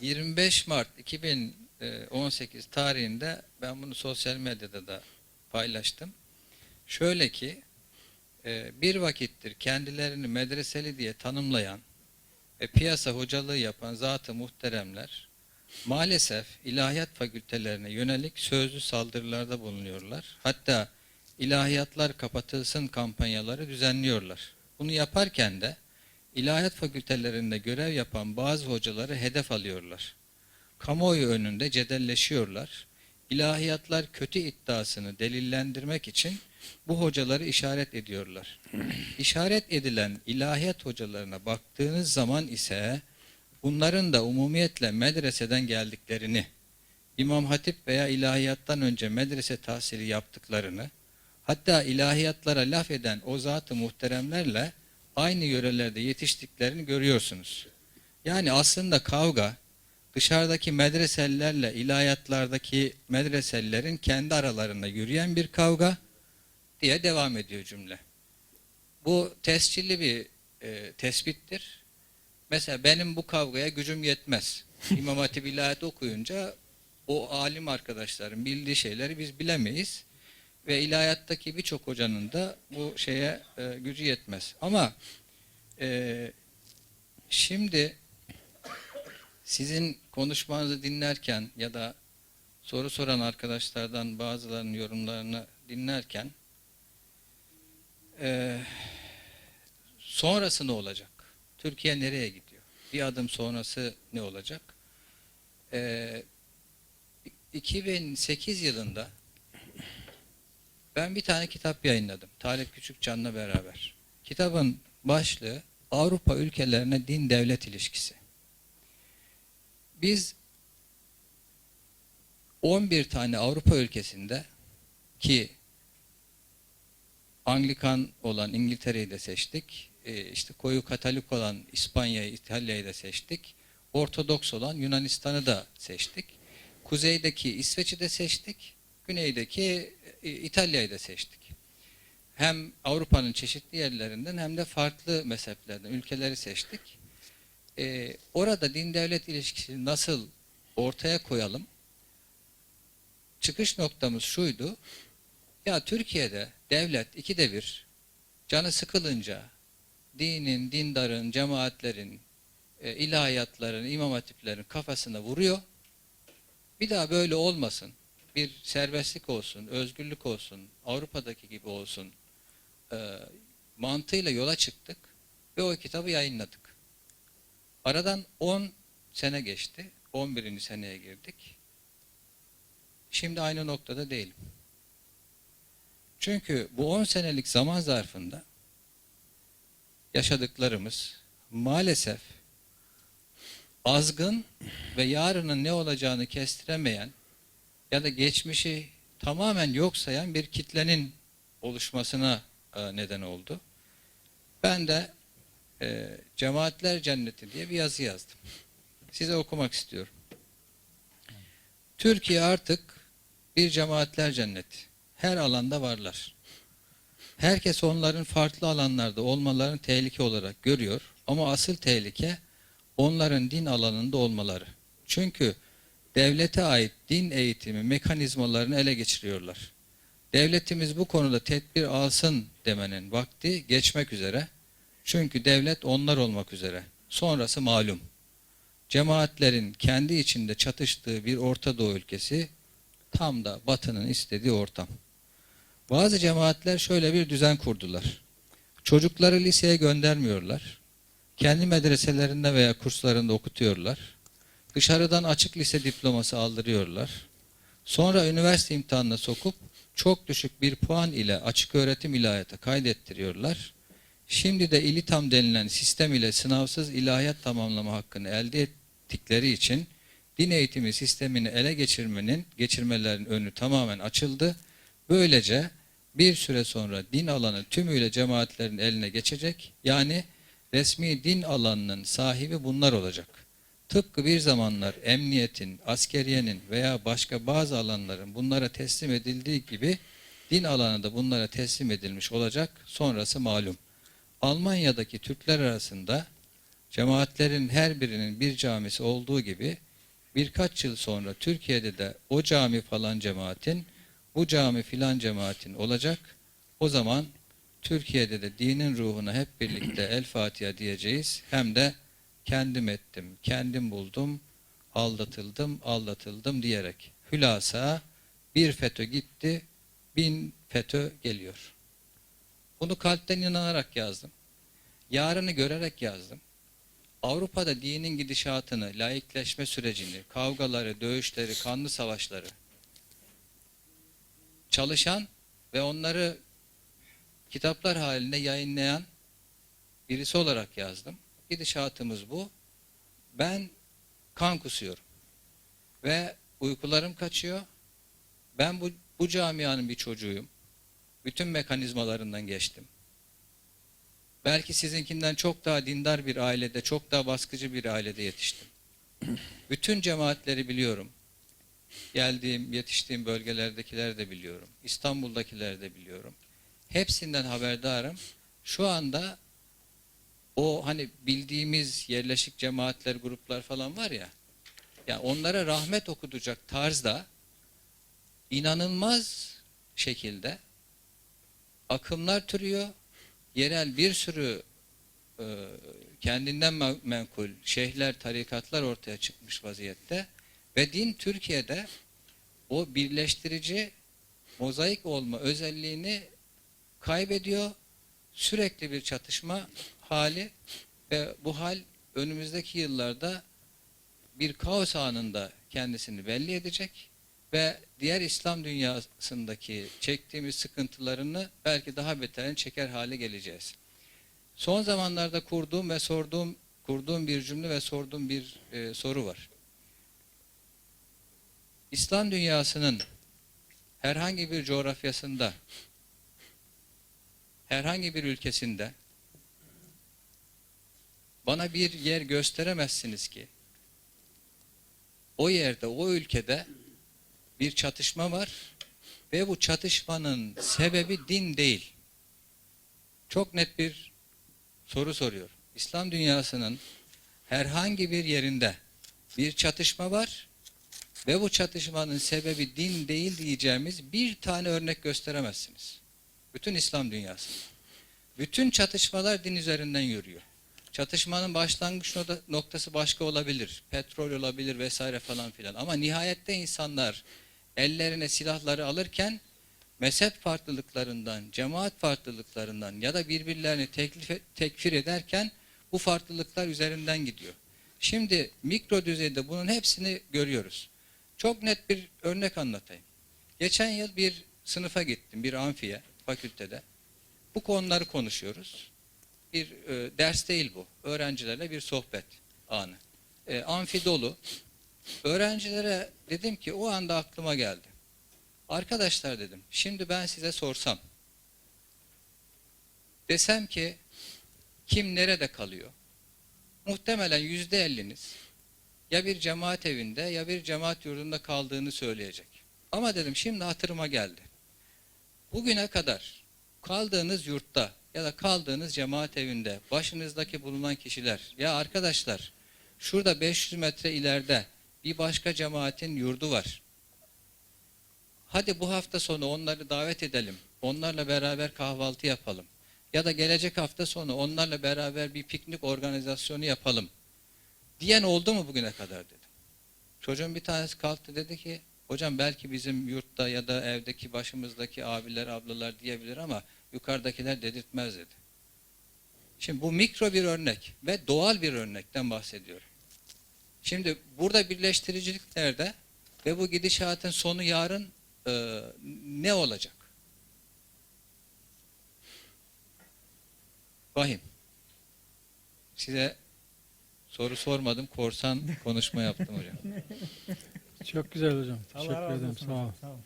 25 Mart 2018 tarihinde ben bunu sosyal medyada da paylaştım. Şöyle ki e, bir vakittir kendilerini medreseli diye tanımlayan ve piyasa hocalığı yapan zat-ı muhteremler maalesef ilahiyat fakültelerine yönelik sözlü saldırılarda bulunuyorlar. Hatta ilahiyatlar kapatılsın kampanyaları düzenliyorlar. Bunu yaparken de ilahiyat fakültelerinde görev yapan bazı hocaları hedef alıyorlar. Kamuoyu önünde cedelleşiyorlar. İlahiyatlar kötü iddiasını delillendirmek için bu hocaları işaret ediyorlar. İşaret edilen ilahiyat hocalarına baktığınız zaman ise bunların da umumiyetle medreseden geldiklerini, İmam Hatip veya ilahiyattan önce medrese tahsili yaptıklarını, hatta ilahiyatlara laf eden o zat-ı muhteremlerle aynı yörelerde yetiştiklerini görüyorsunuz. Yani aslında kavga dışarıdaki medreselilerle ilahiyatlardaki medreselilerin kendi aralarında yürüyen bir kavga diye devam ediyor cümle. Bu tescilli bir e, tespittir. Mesela benim bu kavgaya gücüm yetmez. İmam Hatip İlahiyat okuyunca o alim arkadaşların bildiği şeyleri biz bilemeyiz. Ve ilahiyattaki birçok hocanın da bu şeye e, gücü yetmez. Ama e, şimdi sizin konuşmanızı dinlerken ya da soru soran arkadaşlardan bazılarının yorumlarını dinlerken e, sonrası ne olacak? Türkiye nereye gidiyor? Bir adım sonrası ne olacak? E, 2008 yılında ben bir tane kitap yayınladım. Talip Küçükcan'la beraber. Kitabın başlığı Avrupa ülkelerine din devlet ilişkisi. Biz 11 tane Avrupa ülkesinde ki Anglikan olan İngiltere'yi de seçtik. e, işte koyu Katolik olan İspanya'yı, İtalya'yı da seçtik. Ortodoks olan Yunanistan'ı da seçtik. Kuzeydeki İsveç'i de seçtik. Güneydeki e, İtalya'yı da seçtik. Hem Avrupa'nın çeşitli yerlerinden hem de farklı mezheplerden ülkeleri seçtik. Ee, orada din devlet ilişkisini nasıl ortaya koyalım? Çıkış noktamız şuydu. Ya Türkiye'de devlet ikide bir canı sıkılınca dinin, dindarın, cemaatlerin, e, ilahiyatların, imam hatiplerin kafasına vuruyor. Bir daha böyle olmasın. Bir serbestlik olsun, özgürlük olsun, Avrupa'daki gibi olsun e, mantığıyla yola çıktık ve o kitabı yayınladık. Aradan 10 sene geçti. 11. seneye girdik. Şimdi aynı noktada değilim. Çünkü bu 10 senelik zaman zarfında yaşadıklarımız maalesef azgın ve yarının ne olacağını kestiremeyen ya da geçmişi tamamen yok sayan bir kitlenin oluşmasına e, neden oldu. Ben de e, Cemaatler Cenneti diye bir yazı yazdım. Size okumak istiyorum. Türkiye artık bir cemaatler cenneti. Her alanda varlar. Herkes onların farklı alanlarda olmalarını tehlike olarak görüyor. Ama asıl tehlike onların din alanında olmaları. Çünkü devlete ait din eğitimi mekanizmalarını ele geçiriyorlar. Devletimiz bu konuda tedbir alsın demenin vakti geçmek üzere. Çünkü devlet onlar olmak üzere. Sonrası malum. Cemaatlerin kendi içinde çatıştığı bir Orta Doğu ülkesi tam da Batı'nın istediği ortam. Bazı cemaatler şöyle bir düzen kurdular. Çocukları liseye göndermiyorlar. Kendi medreselerinde veya kurslarında okutuyorlar. Dışarıdan açık lise diploması aldırıyorlar. Sonra üniversite imtihanına sokup çok düşük bir puan ile açık öğretim ilahiyata kaydettiriyorlar. Şimdi de İlitam denilen sistem ile sınavsız ilahiyat tamamlama hakkını elde ettikleri için din eğitimi sistemini ele geçirmenin, geçirmelerin önü tamamen açıldı. Böylece bir süre sonra din alanı tümüyle cemaatlerin eline geçecek. Yani resmi din alanının sahibi bunlar olacak. Tıpkı bir zamanlar emniyetin, askeriyenin veya başka bazı alanların bunlara teslim edildiği gibi din alanı da bunlara teslim edilmiş olacak. Sonrası malum. Almanya'daki Türkler arasında cemaatlerin her birinin bir camisi olduğu gibi birkaç yıl sonra Türkiye'de de o cami falan cemaatin, bu cami filan cemaatin olacak. O zaman Türkiye'de de dinin ruhuna hep birlikte El Fatiha diyeceğiz. Hem de kendim ettim, kendim buldum, aldatıldım, aldatıldım diyerek. Hülasa bir FETÖ gitti, bin FETÖ geliyor. Bunu kalpten inanarak yazdım. Yarını görerek yazdım. Avrupa'da dinin gidişatını, laikleşme sürecini, kavgaları, dövüşleri, kanlı savaşları çalışan ve onları kitaplar halinde yayınlayan birisi olarak yazdım. Gidişatımız bu. Ben kan kusuyorum. Ve uykularım kaçıyor. Ben bu, bu camianın bir çocuğuyum. Bütün mekanizmalarından geçtim. Belki sizinkinden çok daha dindar bir ailede, çok daha baskıcı bir ailede yetiştim. Bütün cemaatleri biliyorum. Geldiğim, yetiştiğim bölgelerdekileri de biliyorum. İstanbul'dakileri de biliyorum. Hepsinden haberdarım. Şu anda o hani bildiğimiz yerleşik cemaatler, gruplar falan var ya, ya onlara rahmet okutacak tarzda inanılmaz şekilde akımlar türüyor. Yerel bir sürü e, kendinden men- menkul şeyhler, tarikatlar ortaya çıkmış vaziyette ve din Türkiye'de o birleştirici mozaik olma özelliğini kaybediyor. Sürekli bir çatışma hali ve bu hal önümüzdeki yıllarda bir kaos anında kendisini belli edecek ve diğer İslam dünyasındaki çektiğimiz sıkıntılarını belki daha beterini çeker hale geleceğiz. Son zamanlarda kurduğum ve sorduğum kurduğum bir cümle ve sorduğum bir e, soru var. İslam dünyasının herhangi bir coğrafyasında herhangi bir ülkesinde bana bir yer gösteremezsiniz ki o yerde, o ülkede bir çatışma var ve bu çatışmanın sebebi din değil. Çok net bir soru soruyor. İslam dünyasının herhangi bir yerinde bir çatışma var ve bu çatışmanın sebebi din değil diyeceğimiz bir tane örnek gösteremezsiniz. Bütün İslam dünyası. Bütün çatışmalar din üzerinden yürüyor. Çatışmanın başlangıç noktası başka olabilir. Petrol olabilir vesaire falan filan. Ama nihayette insanlar ellerine silahları alırken mezhep farklılıklarından, cemaat farklılıklarından ya da birbirlerini teklif, tekfir ederken bu farklılıklar üzerinden gidiyor. Şimdi mikro düzeyde bunun hepsini görüyoruz. Çok net bir örnek anlatayım. Geçen yıl bir sınıfa gittim, bir amfiye, fakültede. Bu konuları konuşuyoruz. Bir e, ders değil bu. Öğrencilerle bir sohbet anı. E, amfi dolu. Öğrencilere dedim ki o anda aklıma geldi. Arkadaşlar dedim, şimdi ben size sorsam. Desem ki kim nerede kalıyor? Muhtemelen yüzde elliniz ya bir cemaat evinde ya bir cemaat yurdunda kaldığını söyleyecek. Ama dedim şimdi hatırıma geldi. Bugüne kadar kaldığınız yurtta ya da kaldığınız cemaat evinde başınızdaki bulunan kişiler ya arkadaşlar şurada 500 metre ileride bir başka cemaatin yurdu var. Hadi bu hafta sonu onları davet edelim. Onlarla beraber kahvaltı yapalım. Ya da gelecek hafta sonu onlarla beraber bir piknik organizasyonu yapalım. Diyen oldu mu bugüne kadar dedim. Çocuğun bir tanesi kalktı dedi ki hocam belki bizim yurtta ya da evdeki başımızdaki abiler ablalar diyebilir ama yukarıdakiler dedirtmez dedi. Şimdi bu mikro bir örnek ve doğal bir örnekten bahsediyorum. Şimdi burada birleştiricilik nerede? Ve bu gidişatın sonu yarın e, ne olacak? Vahim. Size soru sormadım, korsan konuşma yaptım hocam. Çok güzel hocam. Allah Teşekkür razı ederim. olsun Sağ ol. hocam, Sağ ol.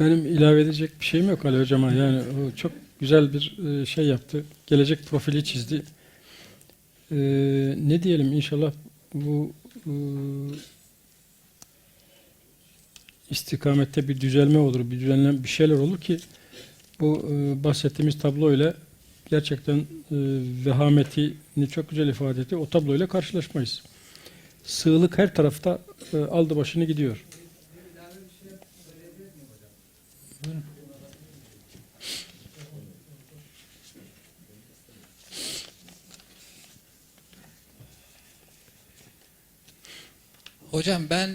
Benim ilave edecek bir şeyim yok Ali hocama. Yani o çok güzel bir e, şey yaptı. Gelecek profili çizdi. E, ne diyelim inşallah bu e, istikamette bir düzelme olur, bir düzenlem bir şeyler olur ki bu e, bahsettiğimiz tabloyla gerçekten e, vehametini çok güzel ifade etti. O tabloyla karşılaşmayız. Sığlık her tarafta e, aldı başını gidiyor. Hocam ben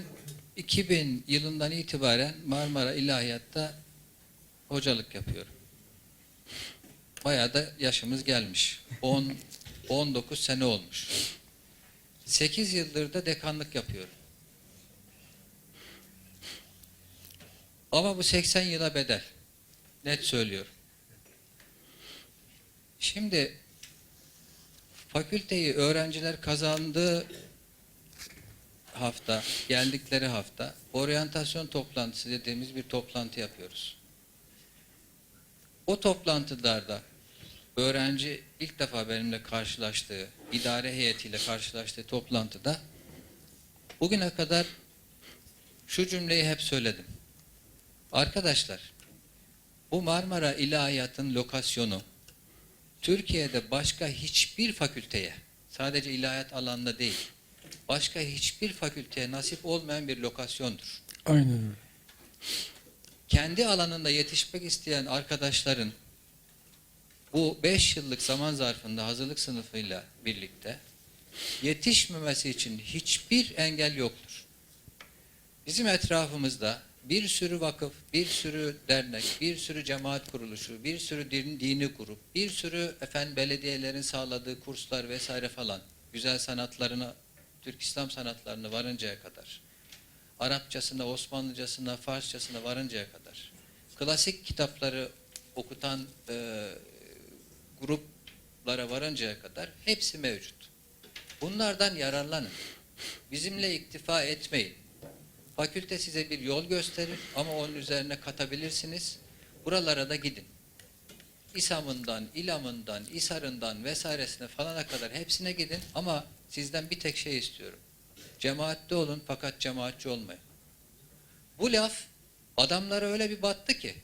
2000 yılından itibaren Marmara İlahiyat'ta hocalık yapıyorum. Bayağı da yaşımız gelmiş. 10 19 sene olmuş. 8 yıldır da dekanlık yapıyorum. Ama bu 80 yıla bedel. Net söylüyorum. Şimdi fakülteyi öğrenciler kazandığı hafta, geldikleri hafta oryantasyon toplantısı dediğimiz bir toplantı yapıyoruz. O toplantılarda öğrenci ilk defa benimle karşılaştığı, idare heyetiyle karşılaştığı toplantıda bugüne kadar şu cümleyi hep söyledim. Arkadaşlar, bu Marmara İlahiyat'ın lokasyonu Türkiye'de başka hiçbir fakülteye, sadece ilahiyat alanında değil, başka hiçbir fakülteye nasip olmayan bir lokasyondur. Aynen öyle. Kendi alanında yetişmek isteyen arkadaşların bu 5 yıllık zaman zarfında hazırlık sınıfıyla birlikte yetişmemesi için hiçbir engel yoktur. Bizim etrafımızda bir sürü vakıf, bir sürü dernek, bir sürü cemaat kuruluşu, bir sürü din, dini grup, bir sürü efendim belediyelerin sağladığı kurslar vesaire falan güzel sanatlarını, Türk İslam sanatlarını varıncaya kadar, Arapçasına, Osmanlıcasına, Farsçasına varıncaya kadar, klasik kitapları okutan e, gruplara varıncaya kadar hepsi mevcut. Bunlardan yararlanın. Bizimle iktifa etmeyin. Fakülte size bir yol gösterir ama onun üzerine katabilirsiniz. Buralara da gidin. İSAM'ından, İLAM'ından, İSAR'ından vesairesine falana kadar hepsine gidin ama sizden bir tek şey istiyorum. Cemaatte olun fakat cemaatçi olmayın. Bu laf adamlara öyle bir battı ki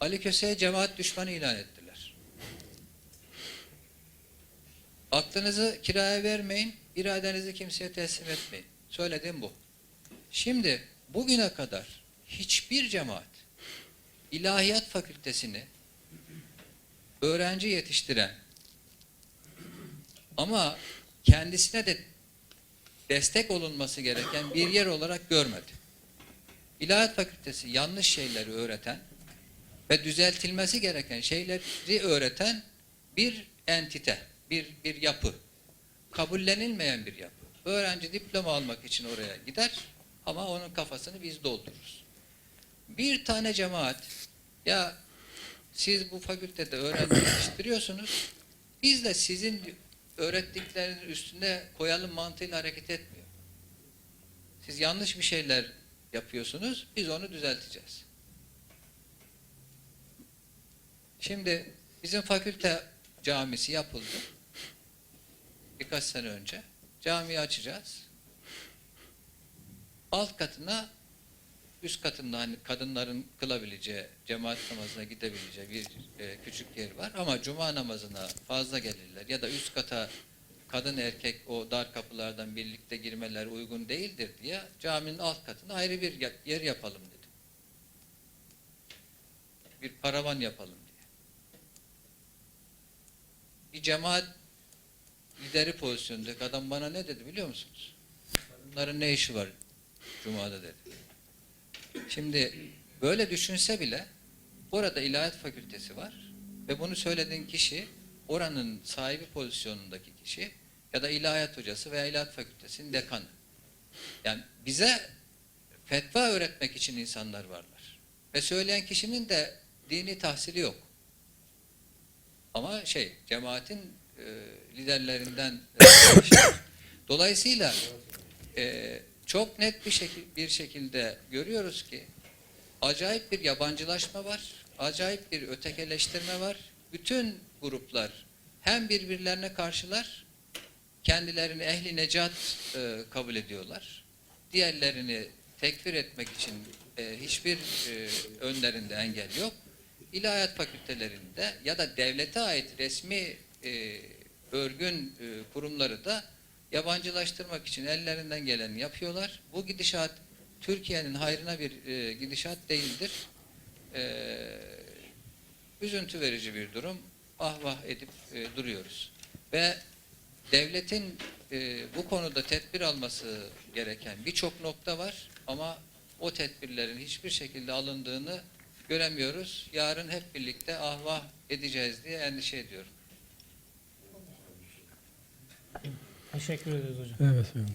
Ali Köse'ye cemaat düşmanı ilan ettiler. Aklınızı kiraya vermeyin, iradenizi kimseye teslim etmeyin. Söylediğim bu. Şimdi bugüne kadar hiçbir cemaat ilahiyat fakültesini öğrenci yetiştiren ama kendisine de destek olunması gereken bir yer olarak görmedi. İlahiyat fakültesi yanlış şeyleri öğreten ve düzeltilmesi gereken şeyleri öğreten bir entite, bir, bir yapı. Kabullenilmeyen bir yapı. Öğrenci diploma almak için oraya gider ama onun kafasını biz doldururuz. Bir tane cemaat ya siz bu fakültede öğrenci yetiştiriyorsunuz biz de sizin öğrettiklerinin üstüne koyalım mantığıyla hareket etmiyor. Siz yanlış bir şeyler yapıyorsunuz, biz onu düzelteceğiz. Şimdi bizim fakülte camisi yapıldı. Birkaç sene önce. Camiyi açacağız. Alt katına üst katında hani kadınların kılabileceği, cemaat namazına gidebileceği bir e, küçük yer var. Ama cuma namazına fazla gelirler ya da üst kata kadın erkek o dar kapılardan birlikte girmeler uygun değildir diye caminin alt katına ayrı bir yer yapalım dedim. Bir paravan yapalım diye. Bir cemaat lideri pozisyondaki adam bana ne dedi biliyor musunuz? Bunların ne işi var Cuma'da dedi. Şimdi böyle düşünse bile orada ilahiyat fakültesi var ve bunu söylediğin kişi oranın sahibi pozisyonundaki kişi ya da ilahiyat hocası veya ilahiyat fakültesinin dekanı. Yani bize fetva öğretmek için insanlar varlar. Ve söyleyen kişinin de dini tahsili yok. Ama şey, cemaatin e, liderlerinden e, Dolayısıyla e, çok net bir, şekil, bir şekilde görüyoruz ki acayip bir yabancılaşma var, acayip bir ötekeleştirme var. Bütün gruplar hem birbirlerine karşılar, kendilerini ehli necat e, kabul ediyorlar. Diğerlerini tekfir etmek için e, hiçbir e, önlerinde engel yok. İlahiyat fakültelerinde ya da devlete ait resmi e, örgün e, kurumları da yabancılaştırmak için ellerinden geleni yapıyorlar. Bu gidişat Türkiye'nin hayrına bir e, gidişat değildir. E, üzüntü verici bir durum. Ah vah edip e, duruyoruz. Ve devletin e, bu konuda tedbir alması gereken birçok nokta var ama o tedbirlerin hiçbir şekilde alındığını göremiyoruz. Yarın hep birlikte ah vah edeceğiz diye endişe ediyorum. Teşekkür ederiz hocam. Evet. evet.